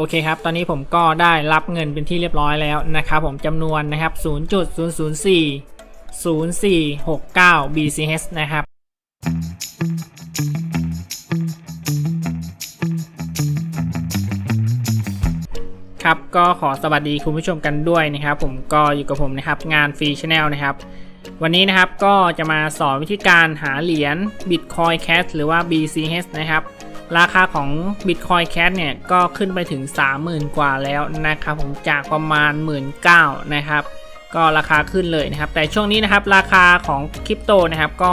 โอเคครับ ตอนนี้ผมก็ได้รับเงินเป็นที่เรียบร้อยแล้วนะครับผมจำนวนนะครับ 0.004 0469 BCH นะครับครับก็ขอสวัสดีคุณผู้ชมกันด้วยนะครับ ผมก็อยู่กับผมนะครับงานฟรีชแนลนะครับ วันนี้นะครับก็จะมาสอนวิธีการหาเหรียญ Bitcoin Cash หรือว่า BCH นะครับ ราคาของ Bitcoin Cash เนี่ยก็ขึ้นไปถึง 30,000 กว่าแล้วนะครับผมจากประมาณ 1 9ื่นนะครับ ก็ราคาขึ้นเลยนะครับ แต่ช่วงนี้นะครับราคาของคริปโตนะครับก็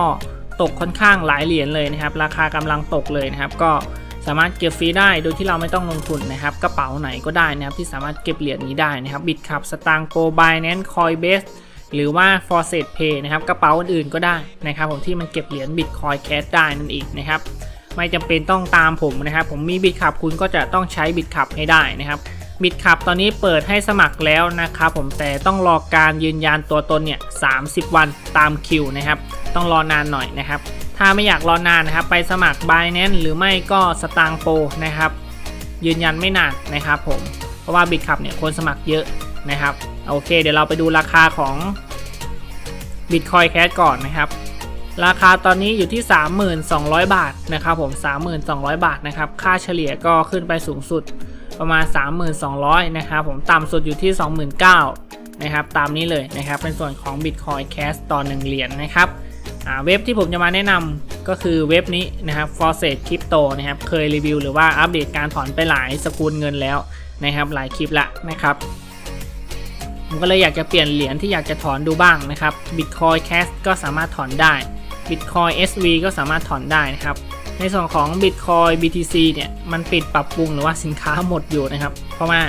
ตกค่อนข้างหลายเหรียญเลยนะครับ ราคากำลังตกเลยนะครับ ก็สามารถเก็บฟรีได้โดยที่เราไม่ต้องลงทุนนะครับ กระเป๋าไหนก็ได้นะครับ ที่สามารถเก็บเหรียญนี้ได้นะครับบิตคับสตางโกบายแนนคอยเบสหรือว่า f o r s e t Pay นะครับกระเป๋าอื่นๆก็ได้นะครับผมที่มันเก็บเหรียญ Bitcoin Cash ได้นั่นเองนะครับ ไม่จำเป็นต้องตามผมนะครับ ผมมีบิตคับคุณก็จะต้องใช้บิตคับให้ได้นะครับบิตคับตอนนี้เปิดให้สมัครแล้วนะครับผมแต่ต้องรอการยืนยันตัวตนเนี่ย30วันตามคิวนะครับ ต้องรอนานหน่อยนะครับ ถ้าไม่อยากรอนานนะครับ ไปสมัคร Binance หรือไม่ก็สตางโปนะครับ ยืนยันไม่นานนะครับผมเพราะว่าบิตคับเนี่ยคนสมัครเยอะนะครับโอเค เดี๋ยวเราไปดูราคาของ Bitcoin Cash ก่อนนะครับ ราคาตอนนี้อยู่ที่ 3,200 บาทนะครับผม3,200 บาทนะครับค่าเฉลี่ยก็ขึ้นไปสูงสุดประมาณ 3,200นะครับผมต่ำสุดอยู่ที่ 29,000นะครับตามนี้เลยนะครับเป็นส่วนของ Bitcoin Cash ต่อ1เหรียญนะครับเว็บที่ผมจะมาแนะนำก็คือเว็บนี้นะครับ f o r s e t Crypto นะครับเคยรีวิวหรือว่าอัปเดตการถอนไปหลายสกุลเงินแล้วนะครับหลายคลิปละนะครับผมก็เลยอยากจะเปลี่ยนเหรียญที่อยากจะถอนดูบ้างนะครับ Bitcoin Cash ก็สามารถถอนได้ Bitcoin SV ก็สามารถถอนได้นะครับ ในส่วนของ Bitcoin BTC เนี่ยมันปิดปรับปรุงหรือว่าสินค้าหมดอยู่นะครับ เพราะว่า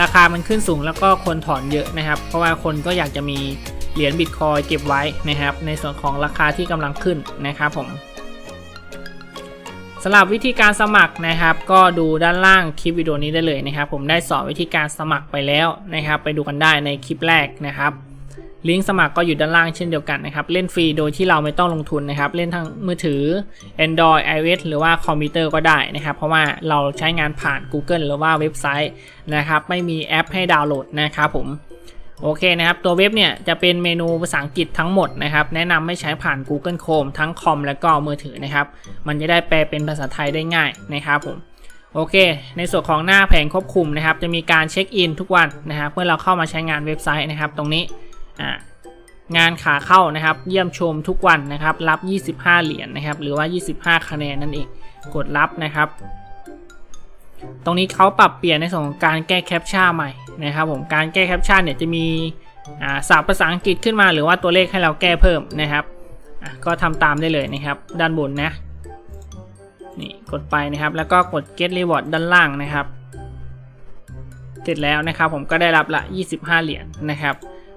ราคามันขึ้นสูงแล้วก็คนถอนเยอะนะครับ เพราะว่าคนก็อยากจะมีเหรียญ Bitcoin เก็บไว้นะครับ ในส่วนของราคาที่กำลังขึ้นนะครับผมสำหรับวิธีการสมัครนะครับ ก็ดูด้านล่างคลิปวิดีโอนี้ได้เลยนะครับ ผมได้สอนวิธีการสมัครไปแล้วนะครับ ไปดูกันได้ในคลิปแรกนะครับ ลิงก์สมัครก็อยู่ด้านล่างเช่นเดียวกันนะครับ เล่นฟรีโดยที่เราไม่ต้องลงทุนนะครับ เล่นทางมือถือ Android iOS หรือว่าคอมพิวเตอร์ก็ได้นะครับ เพราะว่าเราใช้งานผ่าน Google หรือว่าเว็บไซต์นะครับ ไม่มีแอปให้ดาวน์โหลดนะครับผมโอเคนะครับ ตัวเว็บเนี่ยจะเป็นเมนูภาษาอังกฤษทั้งหมดนะครับ แนะนำไม่ใช้ผ่าน Google Chrome ทั้งคอมและก็มือถือนะครับ มันจะได้แปลเป็นภาษาไทยได้ง่ายนะครับผมโอเค ในส่วนของหน้าแผงควบคุมนะครับ จะมีการเช็คอินทุกวันนะครับ เมื่อเราเข้ามาใช้งานเว็บไซต์นะครับ ตรงนี้ อ่างานขาเข้านะครับ เยี่ยมชมทุกวันนะครับ รับ 25 เหรียญนะครับ หรือว่า 25 คะแนนนั่นเอง กดรับนะครับ ตรงนี้เขาปรับเปลี่ยนในส่วนของการแก้แคปชั่นใหม่นะครับ ผม การแก้แคปชั่นเนี่ยจะมีศัพท์ภาษาอังกฤษขึ้นมา หรือว่าตัวเลขให้เราแก้เพิ่มนะครับ ก็ทำตามได้เลยนะครับ ด้านบนนะ นี่กดไปนะครับ แล้วก็กด get reward ด้านล่างนะครับ เสร็จแล้วนะครับ ผมก็ได้รับละ 25 เหรียญนะครับ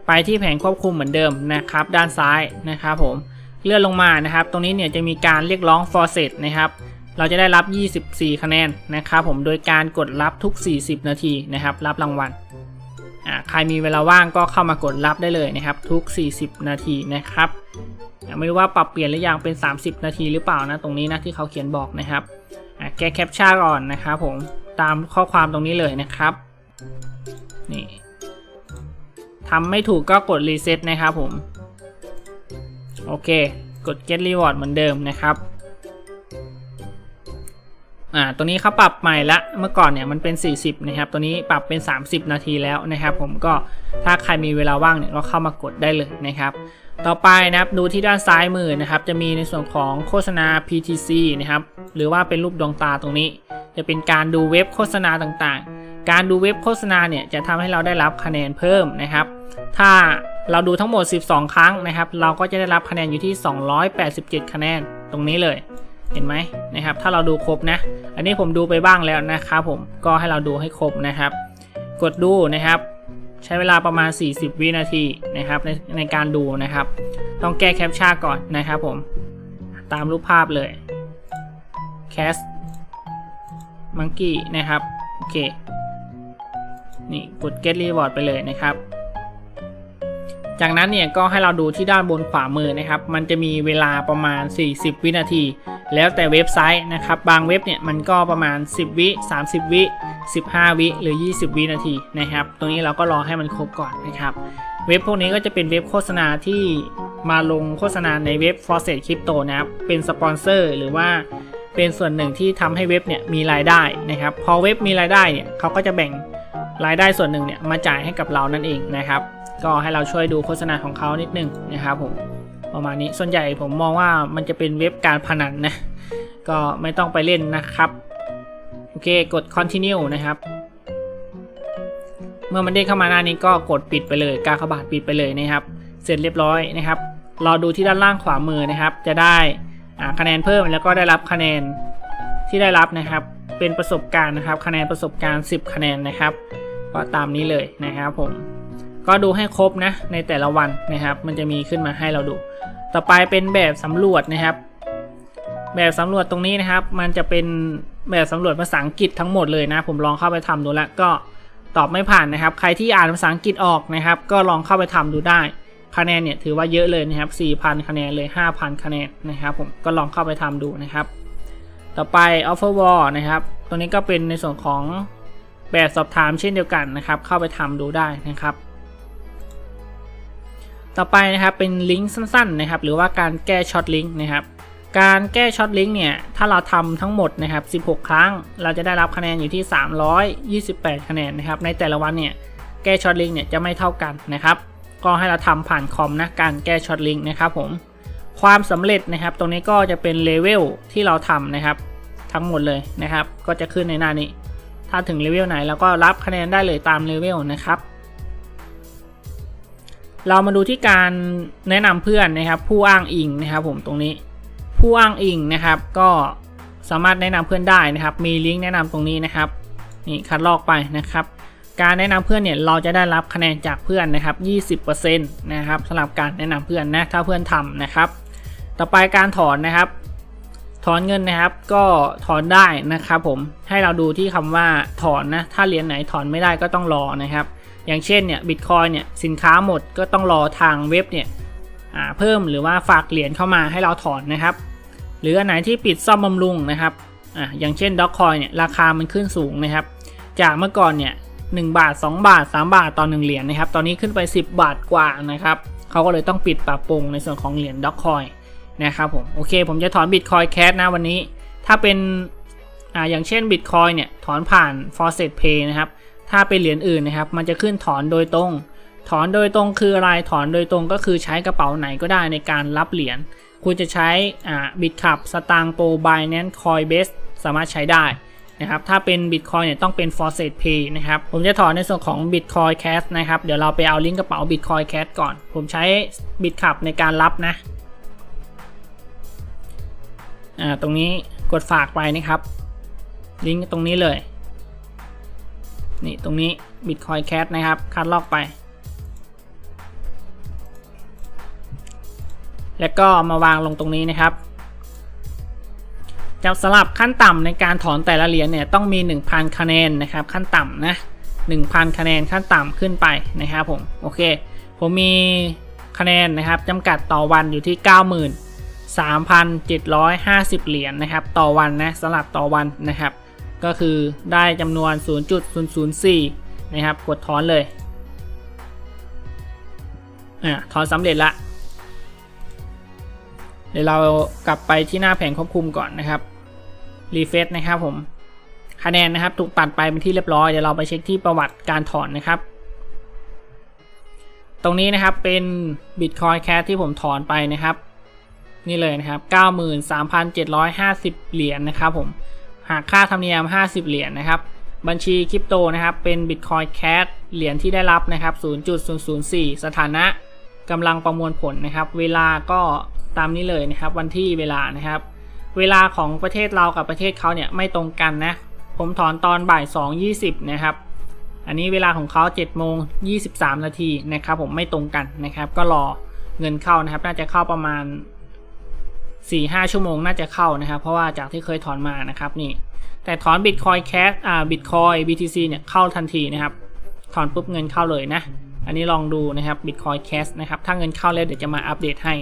ไปที่แผงควบคุมเหมือนเดิมนะครับ ด้านซ้ายนะครับผมเลื่อนลงมานะครับ ตรงนี้เนี่ยจะมีการเรียกร้อง for set นะครับ เราจะได้รับ 24 คะแนนนะครับผมโดยการกดรับทุก 40 นาทีนะครับ รับรางวัลอ่าใครมีเวลาว่างก็เข้ามากดรับได้เลยนะครับ ทุก 40 นาทีนะครับไม่รู้ว่าปรับเปลี่ยนหรือยังเป็น 30 นาทีหรือเปล่านะตรงนี้นะที่เขาเขียนบอกนะครับแก้แคปชั่นก่อนนะครับผมตามข้อความตรงนี้เลยนะครับนี่ ทำไม่ถูกก็กดรีเซ็ตนะครับผม โอเค กด get reward เหมือนเดิมนะครับอ่าตัวนี้เขาปรับใหม่ละ เมื่อก่อนเนี่ยมันเป็น 40 นะครับ ตัวนี้ปรับเป็น 30 นาทีแล้วนะครับ ผมก็ถ้าใครมีเวลาว่างเนี่ยก็เข้ามากดได้เลยนะครับ ต่อไปนะครับดูที่ด้านซ้ายมือนะครับ จะมีในส่วนของโฆษณา PTC นะครับ หรือว่าเป็นรูปดวงตาตรงนี้ จะเป็นการดูเว็บโฆษณาต่างๆ การดูเว็บโฆษณาเนี่ยจะทำให้เราได้รับคะแนนเพิ่มนะครับ ถ้าเราดูทั้งหมด 12 ครั้งนะครับ เราก็จะได้รับคะแนนอยู่ที่ 287 คะแนนตรงนี้เลย เห็นไหมนะครับ ถ้าเราดูครบนะ อันนี้ผมดูไปบ้างแล้วนะครับผม ก็ให้เราดูให้ครบนะครับ กดดูนะครับ ใช้เวลาประมาณ 40 วินาทีนะครับในในการดูนะครับ ต้องแก้แคปชั่นก่อนนะครับผม ตามรูปภาพเลย cast monkey นะครับ โอเค นี่กด get reward ไปเลยนะครับ จากนั้นเนี่ยก็ให้เราดูที่ด้านบนขวามือนะครับ มันจะมีเวลาประมาณ 40 วินาที แล้วแต่เว็บไซต์นะครับ บางเว็บเนี่ยมันก็ประมาณ 10 วิ 30 วิ 15 วิหรือ 20 วินาทีนะครับ ตรงนี้เราก็รอให้มันครบก่อนนะครับ เว็บพวกนี้ก็จะเป็นเว็บโฆษณาที่มาลงโฆษณาในเว็บ f o r s e t Crypto นะครับ เป็นสปอนเซอร์หรือว่าเป็นส่วนหนึ่งที่ทำให้เว็บเนี่ยมีรายได้นะครับ พอเว็บมีรายได้เนี่ยเขาก็จะแบ่ง รายได้ส่วนหนึ่งเนี่ยมาจ่ายให้กับเรานั่นเองนะครับ ก็ให้เราช่วยดูโฆษณาของเขานิดนึงนะครับผมประมาณนี้ส่วนใหญ่ผมมองว่ามันจะเป็นเว็บการพนันนะก็ไม่ต้องไปเล่นนะครับ โอเคกด continue นะครับ เมื่อมันเด้งเข้ามาหน้านี้ก็กดปิดไปเลย กากบาทปิดไปเลยนะครับ เสร็จเรียบร้อยนะครับรอดูที่ด้านล่างขวามือนะครับ จะได้คะแนนเพิ่มแล้วก็ได้รับคะแนนที่ได้รับนะครับ เป็นประสบการณ์นะครับ คะแนนประสบการณ์ 10 คะแนนนะครับ ก็ตามนี้เลยนะครับผม ก็ดูให้ครบนะในแต่ละวันนะครับ มันจะมีขึ้นมาให้เราดู ต่อไปเป็นแบบสำรวจนะครับ แบบสำรวจตรงนี้นะครับ มันจะเป็นแบบสำรวจภาษาอังกฤษทั้งหมดเลยนะ ผมลองเข้าไปทำดูแล้วก็ตอบไม่ผ่านนะครับ ใครที่อ่านภาษาอังกฤษออกนะครับ ก็ลองเข้าไปทำดูได้คะแนนเนี่ยถือว่าเยอะเลยนะครับ 4,000 คะแนนเลย 5,000 คะแนนนะครับผมก็ลองเข้าไปทำดูนะครับ ต่อไป offer wall นะครับตรงนี้ก็เป็นในส่วนของ แบบสอบถามเช่นเดียวกันนะครับ เข้าไปทำดูได้นะครับ ต่อไปนะครับเป็นลิงก์สั้นๆนะครับ หรือว่าการแก้ช็อตลิงก์นะครับ การแก้ช็อตลิงก์เนี่ย ถ้าเราทำทั้งหมดนะครับ 16 ครั้ง เราจะได้รับคะแนนอยู่ที่ 328 คะแนนนะครับ ในแต่ละวันเนี่ย แก้ช็อตลิงก์เนี่ยจะไม่เท่ากันนะครับ ก็ให้เราทำผ่านคอมนะ การแก้ช็อตลิงก์นะครับผม ความสำเร็จนะครับ ตรงนี้ก็จะเป็นเลเวลที่เราทำนะครับ ทั้งหมดเลยนะครับ ก็จะขึ้นในหน้านี้ ถ้าถึงเลเวลไหนเราก็รับคะแนนได้เลยตามเลเวลนะครับ เรามาดูที่การแนะนำเพื่อนนะครับ ผู้อ้างอิงนะครับ ผมตรงนี้ ผู้อ้างอิงนะครับ ก็สามารถแนะนำเพื่อนได้นะครับ มีลิงก์แนะนำตรงนี้นะครับนี่คัดลอกไปนะครับการแนะนำเพื่อนเนี่ยเราจะได้รับคะแนนจากเพื่อนนะครับ 20%นะครับสำหรับการแนะนำเพื่อนนะถ้าเพื่อนทำนะครับ ต่อไปการถอนนะครับ ถอนเงินนะครับก็ถอนได้นะครับผมให้เราดูที่คำว่าถอนนะถ้าเหรียญไหนถอนไม่ได้ก็ต้องรอนะครับ อย่างเช่นเนี่ยบิตคอยเนี่ยสินค้าหมดก็ต้องรอทางเว็บเนี่ยเพิ่มหรือว่าฝากเหรียญเข้ามาให้เราถอนนะครับ หรืออันไหนที่ปิดซ่อมบำรุงนะครับอ่าอย่างเช่นด็อกคอยเนี่ยราคามันขึ้นสูงนะครับ จากเมื่อก่อนเนี่ย1บาท 2 บาท 3 บาทต่อ1เหรียญนะครับ ตอนนี้ขึ้นไป 10 บาทกว่านะครับเขาก็เลยต้องปิดปรับปรุงในส่วนของเหรียญด็อกคอย นะครับผมโอเคผมจะถอนบิตคอยแคสนะวันนี้ ถ้าเป็นอ่าอย่างเช่นบิตคอยเนี่ยถอนผ่าน f o r s e t Pay นะครับ ถ้าเป็นเหรียญอื่นนะครับ มันจะขึ้นถอนโดยตรง ถอนโดยตรงคืออะไรถอนโดยตรงก็คือใช้กระเป๋าไหนก็ได้ในการรับเหรียญคุณจะใช้อ่าบิตคับสตางโปรบายแนนคอยเบสสามารถใช้ได้นะครับถ้าเป็น Bitcoin เนี่ยต้องเป็น f o r s e t Pay นะครับผมจะถอนในส่วนของ Bitcoin Cash นะครับ เดี๋ยวเราไปเอาลิงก์กระเป๋า Bitcoin Cash ก่อน ผมใช้ Bitcup ในการรับนะ อ่าตรงนี้กดฝากไปนะครับ ลิงก์ตรงนี้เลย นี่ตรงนี้ Bitcoin Cash นะครับ คัดลอกไป แล้วก็มาวางลงตรงนี้นะครับจะสลับขั้นต่ำในการถอนแต่ละเหรียญเนี่ยต้องมี 1,000 คะแนนนะครับขั้นต่ำนะ1,000 คะแนนขั้นต่ำขึ้นไปนะครับผมโอเค ผมมีคะแนนนะครับจำกัดต่อวันอยู่ที่ 3,750 เหรียญนะครับ ต่อวันนะสลับต่อวันนะครับ ก็คือได้จำนวน 0.004 นะครับ กดถอนเลยอ่าถอนสำเร็จละ เดี๋ยวเรากลับไปที่หน้าแผงควบคุมก่อนนะครับ รีเฟซนะครับผม คะแนนนะครับ ถูกตัดไปเป็นที่เรียบร้อย เดี๋ยวเราไปเช็คที่ประวัติการถอนนะครับตรงนี้นะครับเป็น Bitcoin Cash ที่ผมถอนไปนะครับ นี่เลยนะครับ 93,750 เหรียญนะครับผมหากค่าธรรมเนียม 50 เหรียญนะครับ บัญชีคริปโตนะครับ เป็น Bitcoin Cash เหรียญที่ได้รับนะครับ 0.004 สถานะกำลังประมวลผลนะครับ เวลาก็ตามนี้เลยนะครับ วันที่เวลานะครับ เวลาของประเทศเรากับประเทศเขาเนี่ยไม่ตรงกันนะ ผมถอนตอนบ่าย 2.20 นะครับอันนี้เวลาของเขา7โมง23 นาทีนะครับ ผมไม่ตรงกันนะครับ ก็รอเงินเข้านะครับ น่าจะเข้าประมาณ 4-5 ชั่วโมงน่าจะเข้านะครับ เพราะว่าจากที่เคยถอนมานะครับนี่ แต่ถอน Bitcoin Cash อ่า Bitcoin BTC เนี่ยเข้าทันทีนะครับ ถอนปุ๊บเงินเข้าเลยนะ อันนี้ลองดูนะครับ Bitcoin Cash นะครับ ถ้าเงินเข้าแล้วเดี๋ยวจะมาอัปเดตให้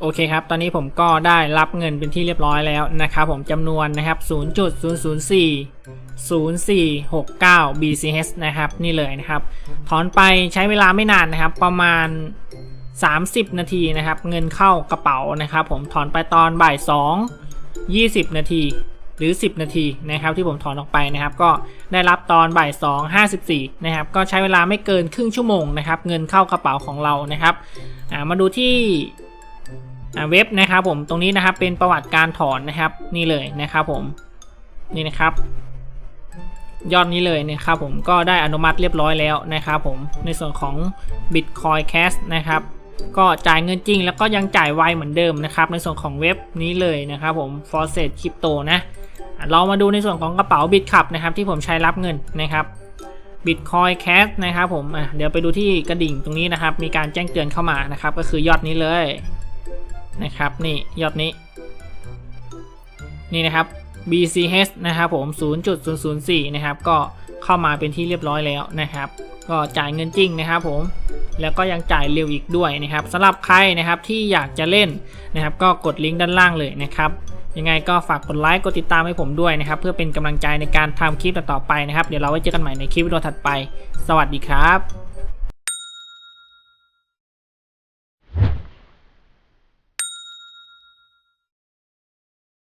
โอเคครับ ตอนนี้ผมก็ได้รับเงินเป็นที่เรียบร้อยแล้วนะครับ ผมจำนวนนะครับ 0.004 0469 BCH นะครับ นี่เลยนะครับ ถอนไปใช้เวลาไม่นานนะครับ ประมาณ 30 นาทีนะครับ เงินเข้ากระเป๋านะครับ ผมถอนไปตอนบ่าย 2 20 นาทีหรือ 10 นาทีนะครับที่ผมถอนออกไปนะครับ ก็ได้รับตอนบ่าย2 54นะครับก็ใช้เวลาไม่เกินครึ่งชั่วโมงนะครับ เงินเข้ากระเป๋าของเรานะครับมาดูที่เว็บนะครับ ผมตรงนี้นะครับเป็นประวัติการถอนนะครับนี่เลยนะครับ ผมนี่นะครับ ยอดนี้เลยนะครับ ผมก็ได้อนุมัติเรียบร้อยแล้วนะครับ ผมในส่วนของ Bitcoin Cash นะครับ ก็จ่ายเงินจริงแล้วก็ยังจ่ายไวเหมือนเดิมนะครับในส่วนของเว็บนี้เลยนะครับผม f o r s e t Crypto นะเรามาดูในส่วนของกระเป๋า BitCup นะครับที่ผมใช้รับเงินนะครับ Bitcoin Cash นะครับผมเดี๋ยวไปดูที่กระดิ่งตรงนี้นะครับ มีการแจ้งเตือนเข้ามานะครับ ก็คือยอดนี้เลยนะครับนี่ยอดนี้ นี่นะครับ BCH นะครับผม 0.004 นะครับก็เข้ามาเป็นที่เรียบร้อยแล้วนะครับ ก็จ่ายเงินจริงนะครับผมแล้วก็ยังจ่ายเร็วอีกด้วยนะครับสำหรับใครนะครับที่อยากจะเล่นนะครับ ก็กดลิงก์ด้านล่างเลยนะครับยังไงก็ฝากกดไลค์กดติดตามให้ผมด้วยนะครับ เพื่อเป็นกำลังใจในการทำคลิปต่อไปนะครับ เดี๋ยวเราไว้เจอกันใหม่ในคลิปวิดีโอถัดไป สวัสดีครับ